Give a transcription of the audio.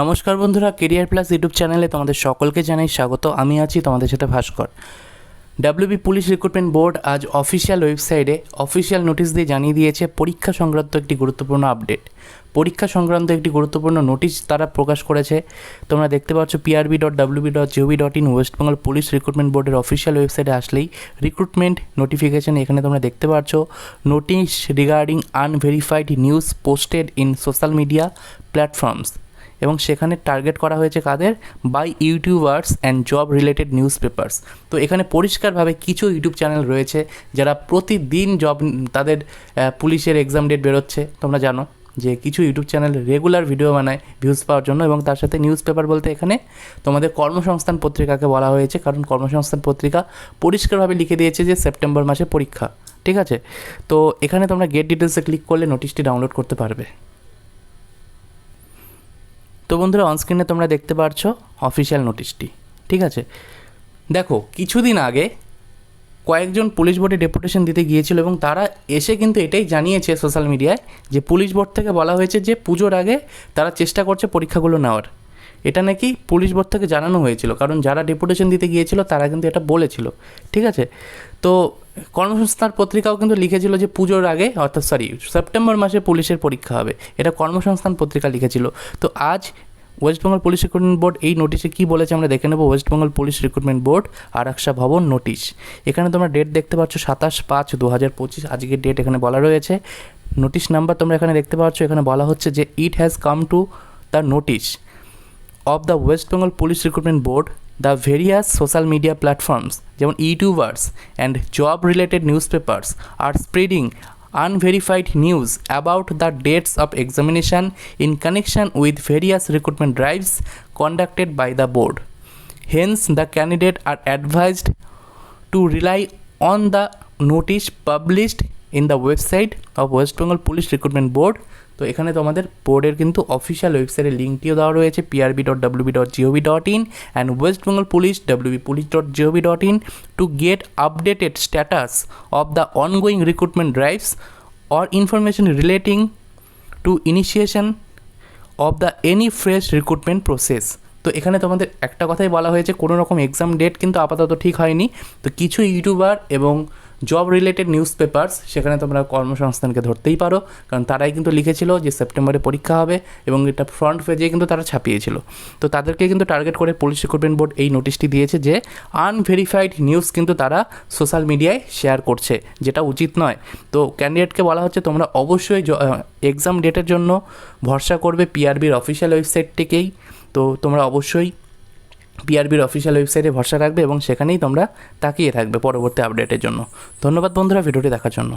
নমস্কার বন্ধুরা career plus YouTube চ্যানেলে তোমাদের সকলকে জানাই স্বাগত আমি আছি তোমাদের সাথে Bhaskar WB police recruitment board আজ অফিসিয়াল ওয়েবসাইটে অফিসিয়াল নোটিশ দিয়ে জানিয়ে দিয়েছে পরীক্ষা সংক্রান্ত একটি গুরুত্বপূর্ণ আপডেট পরীক্ষা সংক্রান্ত একটি গুরুত্বপূর্ণ নোটিশ তারা প্রকাশ করেছে তোমরা দেখতে পাচ্ছ PRB dot WB dot GOB dot in West Bengal police recruitment বোর্ডের অফিসিয়াল ওয়েবসাইটে আসলেই রিক্রুটমেন্ট নোটিফিকেশন এখানে তোমরা দেখতে পাচ্ছ notice regarding unverified news posted in social media platforms এবং সেখানে টার্গেট করা হয়েছে কাদের by YouTubers and job related newspapers তো এখানে পরিষ্কারভাবে কিছু ইউটিউব চ্যানেল রয়েছে যারা প্রতিদিন জব তাদের পুলিশের এক্সাম ডেট বেরোচ্ছে তোমরা জানো যে কিছু ইউটিউব চ্যানেল রেগুলার ভিডিও বানায় ভিউজ পাওয়ার জন্য এবং তার সাথে নিউজ পেপার বলতে এখানে তোমাদের কর্মসংস্থান পত্রিকাকে বলা হয়েছে কারণ কর্মসংস্থান পত্রিকা পরিষ্কারভাবে লিখে দিয়েছে যে সেপ্টেম্বর মাসে পরীক্ষা ঠিক আছে তো এখানে তোমরা গেট ডিটেলসে ক্লিক করলে নোটিশটি ডাউনলোড করতে পারবে তো বন্ধুরা অনস্ক্রিনে তোমরা দেখতে পারছো অফিসিয়াল নোটিশটি ঠিক আছে দেখো কিছুদিন আগে কয়েকজন পুলিশ বোর্ডে ডেপুটেশন দিতে গিয়েছিল এবং তারা এসে কিন্তু এটাই জানিয়েছে সোশ্যাল মিডিয়ায় যে পুলিশ বোর্ড থেকে বলা হয়েছে যে পুজোর আগে তারা চেষ্টা করছে পরীক্ষাগুলো নেওয়ার এটা নাকি পুলিশ বোর্ড থেকে জানানো হয়েছিল কারণ যারা ডেপুটেশন দিতে গিয়েছিল তারা কিন্তু এটা বলেছিল ঠিক আছে তো কর্মসংস্থান পত্রিকাও কিন্তু লিখেছিল যে পুজোর আগে অর্থাৎ সরি সেপ্টেম্বর মাসে পুলিশের পরীক্ষা হবে এটা কর্মসংস্থান পত্রিকা লিখেছিল তো আজ West Bengal police recruitment board এই নোটিশে কী বলেছে আমরা দেখে নেবো West Bengal police recruitment board Araksha Bhavan notice এখানে তোমরা ডেট দেখতে পাচ্ছ সাতাশ পাঁচ দু হাজার পঁচিশ আজকের ডেট এখানে বলা রয়েছে নোটিশ নাম্বার তোমরা এখানে দেখতে পাচ্ছ এখানে বলা হচ্ছে যে it has come to the notice of the West Bengal Police Recruitment Board, the various social media platforms, YouTubers and job related newspapers are spreading unverified news about the dates of examination in connection with various recruitment drives conducted by the board. Hence, the candidates are advised to rely on the notice published in the website of West Bengal Police Recruitment Board তো এখানে তোমাদের বোর্ডের কিন্তু official ওয়েবসাইটের লিঙ্কটিও দেওয়া রয়েছে PRB dot WB dot GOV dot in and West Bengal police WB police dot GOV dot in to get updated status of the ongoing recruitment drives or information relating to initiation of the any fresh recruitment process তো এখানে তোমাদের একটা কথাই বলা হয়েছে কোনো রকম exam date কিন্তু আপাতত ঠিক হয়নি তো কিছু ইউটিউবার এবং জব রিলেটেড নিউজ পেপার্স সেখানে তোমরা কর্মসংস্থানকে ধরতেই পারো কারণ তারাই কিন্তু লিখেছিল যে সেপ্টেম্বরে পরীক্ষা হবে এবং এটা ফ্রন্ট পেজে কিন্তু তারা ছাপিয়েছিল তো তাদেরকে কিন্তু টার্গেট করে পুলিশ রিক্রুটমেন্ট বোর্ড এই নোটিশটি দিয়েছে যে আনভেরিফাইড নিউজ কিন্তু তারা সোশ্যাল মিডিয়ায় শেয়ার করছে যেটা উচিত নয় তো ক্যান্ডিডেটকে বলা হচ্ছে তোমরা অবশ্যই এক্সাম ডেটের জন্য ভরসা করবে পিআরবির অফিসিয়াল ওয়েবসাইটটিকেই তো তোমরা অবশ্যই পিআরবির অফিসিয়াল ওয়েবসাইটে ভরসা রাখবে এবং সেখানেই তোমরা তাকিয়ে থাকবে পরবর্তী আপডেটের জন্য ধন্যবাদ বন্ধুরা ভিডিওটি দেখার জন্য